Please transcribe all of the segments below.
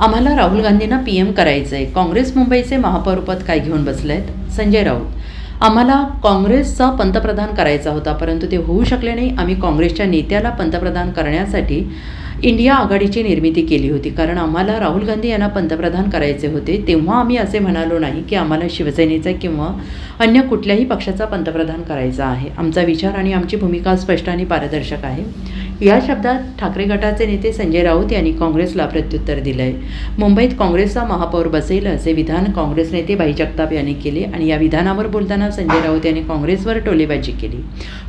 आम्हाला राहुल गांधींना P M करायचं आहे काँग्रेस मुंबईचे महापौरपद काय घेऊन बसले आहेत संजय राऊत. आम्हाला काँग्रेसचा पंतप्रधान करायचा होता परंतु ते होऊ शकले नाही. आम्ही काँग्रेसच्या नेत्याला पंतप्रधान करण्यासाठी इंडिया आघाडीची निर्मिती केली होती. कारण आम्हाला राहुल गांधी यांना पंतप्रधान करायचे होते तेव्हा आम्ही असे म्हणालो नाही की आम्हाला शिवसेनेचा किंवा अन्य कुठल्याही पक्षाचा पंतप्रधान करायचा आहे. आमचा विचार आणि आमची भूमिका स्पष्ट आणि पारदर्शक आहे. या शब्दात ठाकरे गटाचे नेते संजय राऊत यांनी काँग्रेसला प्रत्युत्तर दिलं आहे मुंबईत काँग्रेसचा महापौर बसेल असे विधान काँग्रेस नेते भाई जगताप यांनी केले आणि या विधानावर बोलताना संजय राऊत यांनी काँग्रेसवर टोलेबाजी केली.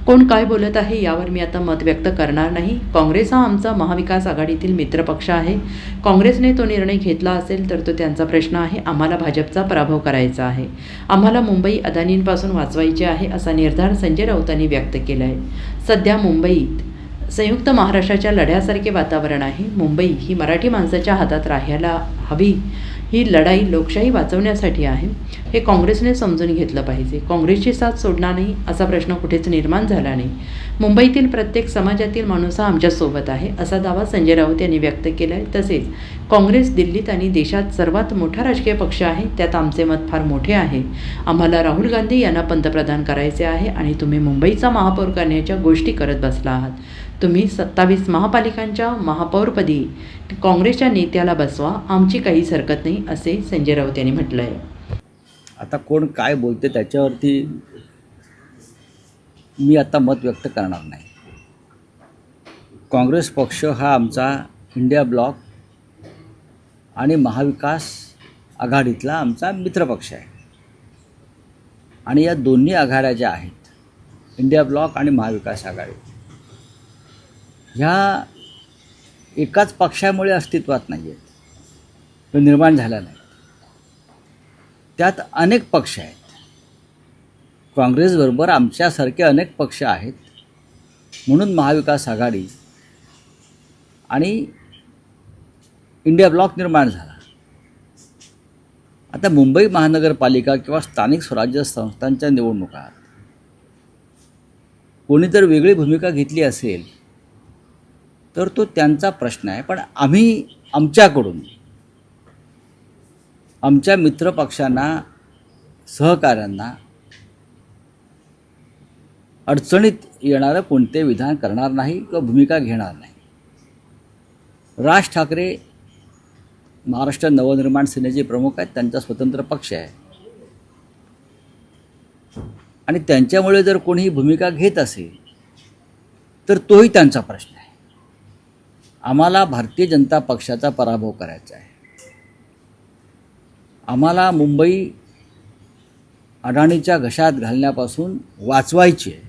कोण काय बोलत आहे यावर मी आता मत व्यक्त करणार नाही. काँग्रेस हा आमचा महाविकास आघाडीतील मित्रपक्ष आहे. काँग्रेसने तो निर्णय घेतला असेल तर तो त्यांचा प्रश्न आहे आम्हाला भाजपचा पराभव करायचा आहे. आम्हाला मुंबई अदानींपासून वाचवायची आहे असा निर्धार संजय राऊतांनी व्यक्त केला आहे सध्या मुंबईत संयुक्त महाराष्ट्राच्या लढ्यासारखे वातावरण आहे. मुंबई ही मराठी माणसाच्या हातात राहायला हवी. ही लढाई लोकशाही वाचवण्यासाठी आहे. हे काँग्रेसने समजून घेतलं पाहिजे. काँग्रेसची साथ सोडणार नाही असा प्रश्न कुठेच निर्माण झाला नाही. मुंबईतील प्रत्येक समाजातील माणूस हा आमच्यासोबत आहे असा दावा संजय राऊत यांनी व्यक्त केला आहे तसेच काँग्रेस दिल्लीत आणि देशात सर्वात मोठा राजकीय पक्ष आहे त्यात आमचे मत फार मोठे आहे. आम्हाला राहुल गांधी यांना पंतप्रधान करायचे आहे आणि तुम्ही मुंबईचा महापौर करण्याच्या गोष्टी करत बसला आहात. तुम्ही सत्तावीस महापालिकांच्या महापौरपदी काँग्रेसच्या नेत्याला बसवा आमची काहीच हरकत नाही असे संजय राऊत यांनी म्हटलं आहे आता कोण काय बोलते त्याच्यावरती मी आता मत व्यक्त करणार नाही. काँग्रेस पक्ष हा आमचा इंडिया ब्लॉक आणि महाविकास आघाडीतला आमचा मित्रपक्ष आहे. आणि या दोन्ही आघाड्या ज्या आहेत इंडिया ब्लॉक आणि महाविकास आघाडी ह्या एकाच पक्षामुळे अस्तित्वात नाही आहेत तो निर्माण झाला नाही. त्यात अनेक पक्ष आहेत. काँग्रेसबरोबर आमच्यासारखे अनेक पक्ष आहेत म्हणून महाविकास आघाडी आणि इंडिया ब्लॉक निर्माण झाला. आता मुंबई महानगरपालिका किंवा स्थानिक स्वराज्य संस्थांच्या निवडणुकात कोणी जर वेगळी भूमिका घेतली असेल तर तो त्यांचा प्रश्न आहे. पण आम्ही आमच्याकडून आमच्या मित्रपक्षांना सहकाऱ्यांना अडचणीत येणारं कोणते विधान करणार नाही किंवा भूमिका घेणार नाही. राज ठाकरे महाराष्ट्र नवनिर्माण सेनेचे प्रमुख आहेत त्यांचा स्वतंत्र पक्ष आहे. आणि त्यांच्यामुळे जर कोणीही भूमिका घेत असेल तर तोही त्यांचा प्रश्न आहे. आम्हाला भारतीय जनता पक्षाचा पराभव करायचा आहे. आम्हाला मुंबई अडाणीच्या घशात घालण्यापासून वाचवायची आहे.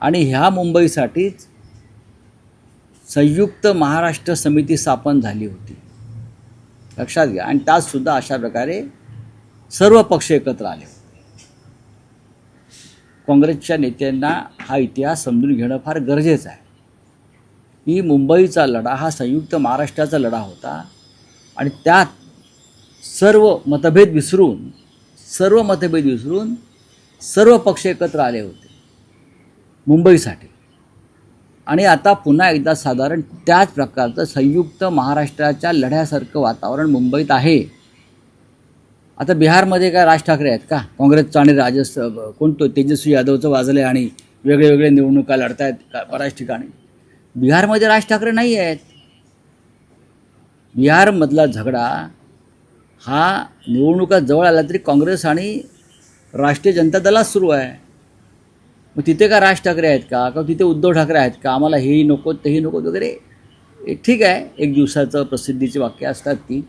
आणि ह्या मुंबईसाठीच संयुक्त महाराष्ट्र समिती स्थापन झाली होती. लक्षात घ्या. आणि त्यातसुद्धा अशा प्रकारे सर्व पक्ष एकत्र आले होते. काँग्रेसच्या नेत्यांना हा इतिहास समजून घेणं फार गरजेचं आहे. की मुंबईचा लढा हा संयुक्त महाराष्ट्राचा लढा होता. आणि त्यात सर्व मतभेद विसरून सर्व मतभेद विसरून सर्व पक्ष एकत्र आले होते. मुंबईसाठी. आणि आता पुन्हा एकदा साधारण त्याच प्रकारचं संयुक्त महाराष्ट्राच्या लढ्यासारखं वातावरण मुंबईत आहे. आता बिहारमध्ये काय राज ठाकरे आहेत का? काँग्रेसचं आणि राजस कोणतो तेजस्वी यादवचं वाजलं आहे आणि वेगळे वेगळे निवडणुका लढतायत का बऱ्याच ठिकाणी? बिहारमध्ये राज ठाकरे नाही आहेत. बिहारमधला झगडा हा निवडणुका जवळ आला तरी काँग्रेस आणि राष्ट्रीय जनता दलात सुरू आहे. मग तिथे का राज ठाकरे आहेत का? किंवा तिथे उद्धव ठाकरे आहेत का? आम्हाला हेही नको तेही नको वगैरे. ठीक आहे. एक दिवसाचं प्रसिद्धीची वाक्य असतात ती.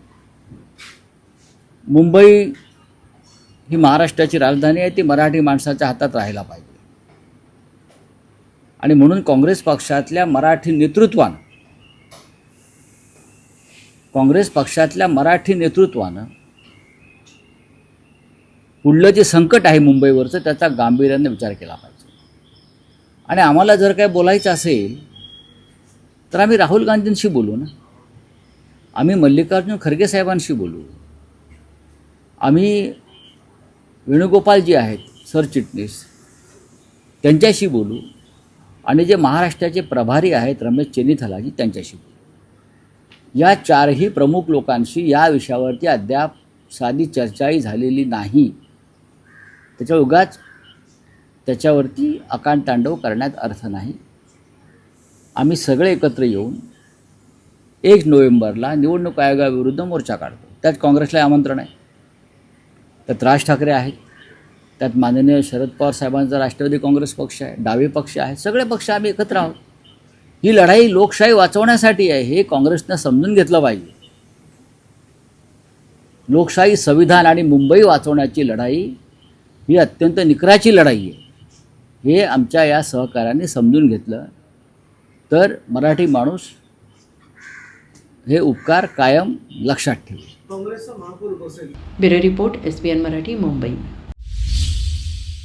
मुंबई ही महाराष्ट्राची राजधानी आहे ती मराठी माणसाच्या हातात राहायला पाहिजे. आणि म्हणून काँग्रेस पक्षातल्या मराठी नेतृत्वानं काँग्रेस पक्षातल्या मराठी नेतृत्वानं पुढलं जे संकट आहे मुंबईवरचं त्याचा गांभीर्याने विचार केला पाहिजे. आणि आम्हाला जर काय बोलायचं असेल तर आम्ही राहुल गांधींशी बोलू ना. आम्ही मल्लिकार्जुन खरगे साहेबांशी बोलू. आम्ही वेणुगोपालजी आहेत सरचिटणीस त्यांच्याशी बोलू. आणि जे महाराष्ट्राचे प्रभारी आहेत रमेश चेनीथलाजी त्यांच्याशी बोलू. या चारही प्रमुख लोकांशी या विषयावरती अद्याप साधी चर्चाही झालेली नाही. त्याच्या उगाच त्याच्यावरती अकांतांडव करण्यात अर्थ नाही. आम्ही सगळे एकत्र येऊन एक नोव्हेंबरला निवडणूक आयोगाविरुद्ध मोर्चा काढतो. त्यात काँग्रेसला आमंत्रण आहे. त्यात राज ठाकरे आहेत. त्यात माननीय शरद पवार साहेबांचा राष्ट्रवादी काँग्रेस पक्ष आहे डावे पक्ष आहे. सगळे पक्ष आम्ही एकत्र आहोत. ही लढाई लोकशाही वाचवण्यासाठी आहे हे काँग्रेसनं समजून घेतलं पाहिजे. लोकशाही संविधान आणि मुंबई वाचवण्याची लढाई ही अत्यंत निकराची लढाई आहे. हे आमच्या या सहकार्याने समजून घेतलं. तर मराठी माणूस हे उपकार कायम लक्षात ठेवू काँग्रेसचा महापौर बसेल. Bureau report S P N Marathi Mumbai.